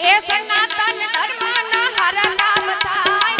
એ સનાતન ધર્મના હર કામ થાય.